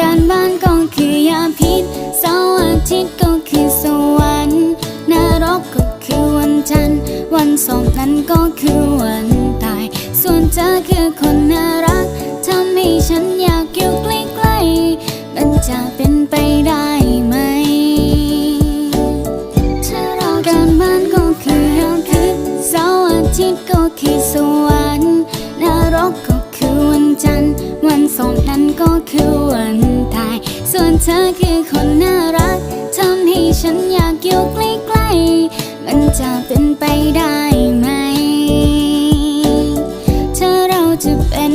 การบ้านก็คือยาพิษเสาร์อาทิตย์ก็คือสวรรค์นรกก็คือวันจันทร์ วันสองนั้นก็คือวันตาย ส่วนเธอคือคนน่ารักทำให้ฉันอยากอยู่ใกล้ๆมันจะเป็นไปได้ไหมการบ้านก็คือยาพิษเสาร์อาทิตย์ก็คือสวรรค์นรกก็คือวันจันทร์ ส่งนั้นก็คือวันตาย ส่วนเธอคือคนน่ารักทำให้ฉันอยากอยู่ใกล้ๆ มันจะเป็นไปได้ไหม เธอเราจะเป็น